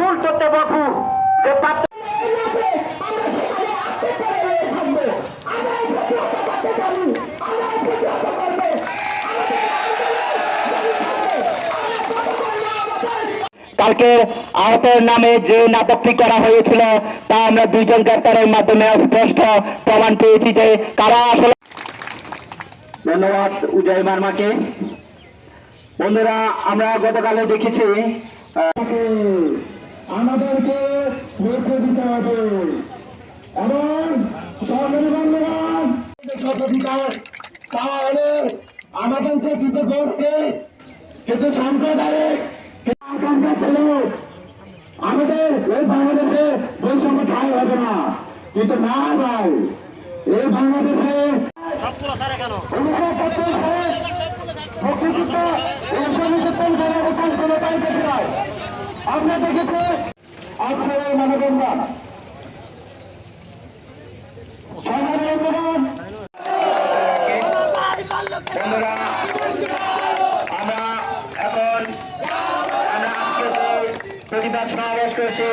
ভুল করতে ভরপুর যে কালকে আহতের নামে যে নাটকটি করা হয়েছিল তা আমরা দুইজন গ্রেপ্তারের মাধ্যমে স্পষ্ট প্রমাণ পেয়েছি যে কারা আসলে ধন্যবাদ উজয় মার্মাকে। বন্ধুরা আমরা গতকালে দেখেছি আমাদেরকে বেছে দিতে হবে। এবং সরকারি বন্ধুবান অধিকার পাওয়া হলে আমাদেরকে কিছু গোষ্ঠী কিছু সাম্প্রদায়িক কিছু আকাঙ্ক্ষা ছিল আমাদের এই বাংলাদেশে বৈষম্য ঠাই হবে না। কিন্তু না ভাই এই বাংলাদেশে পঁচিশ সালে মুক্তিযুদ্ধ জনগণ ক্ষমতায় দেখেছি আজকে এই মানবন্ধন বন্ধুরা, আমরা এখন, আমরা আজকে প্রতিবাদ সমাবেশ করেছি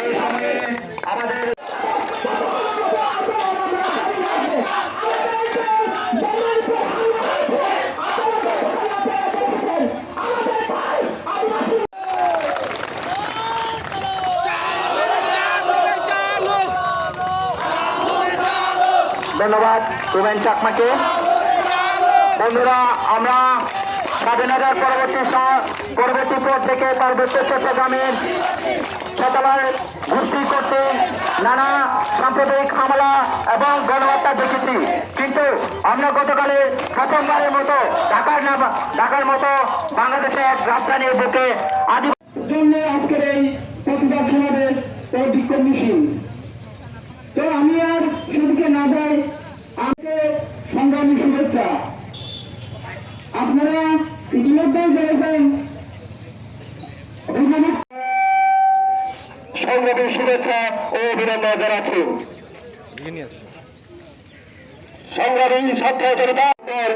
এই সময়ে আমাদের ধন্যবাদ রুবেন চাকমাকে। বন্ধুরা, আমরা স্বাধীনতার পরবর্তী পরবর্তী পর থেকে পার্বত্য চট্টগ্রামের সকালের গোষ্ঠী করতে নানা সাম্প্রদায়িক হামলা এবং গণহত্যা দেখেছি। কিন্তু আমরা গতকালে প্রথমবারের মতো ঢাকার না ঢাকার মতো বাংলাদেশে এক রাজধানীর বুকে আদি জন্য আজকের এই প্রতিবাদ সমাবেশ ও বিক্ষোভ মিছিল। আর সেদিকে না যাই আমাকে সংগ্রামী শুভেচ্ছা। আপনারা ইতিমধ্যে জেনেছেন সংগ্রামী শুভেচ্ছা ও অভিনন্দন জানাচ্ছি। সংগ্রামী ছাত্র জনতার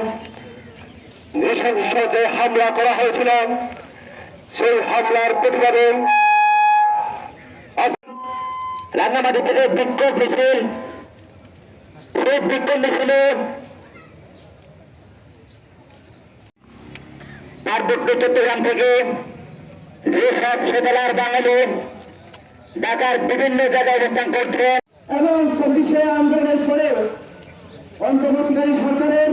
নৃশংস যে হামলা করা হয়েছিল, সেই হামলার প্রতিবাদে রান্নামাটি থেকে বিক্ষোভ মিছিল সেই বিক্ষোভ মিছিলে। পার্বত্য চট্টগ্রাম থেকে যেসব সেতলার বাঙালি ঢাকার বিভিন্ন জায়গায় অবস্থান করছে এবং চব্বিশে আন্দোলনের পরে অন্তর্বর্তীকারী সরকারের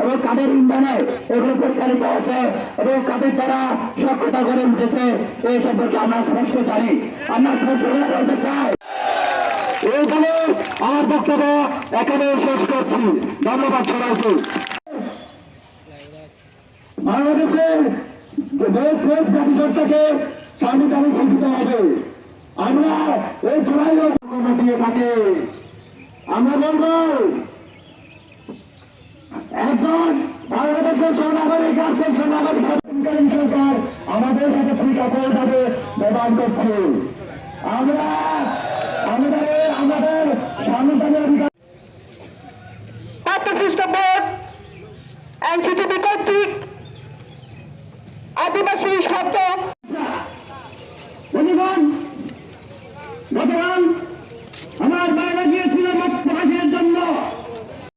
এবং কাদের ইন্ধনে এগুলো পরিচালিত হচ্ছে এবং কাদের দ্বারা সক্ষতা গড়ে উঠেছে এই সম্পর্কে আমরা স্পষ্ট জানি। আমরা স্পষ্ট করে বলতে চাই এই আমার বক্তব্য এখানে শেষ করছি। ধন্যবাদ সবাইকে। বাংলাদেশের দেশ দেশ, জাতিসত্তাকে সাংবিধানিক স্বীকৃত হবে। আমরা এই জুলাই দিয়ে থাকি। আমরা বলব একজন বাংলাদেশের জনগণের জনগণ সরকারি আমাদের সাথে ব্যবহার করছে। আমরা আমাদের আমাদের সাংবিধানিক আদিবাসী সব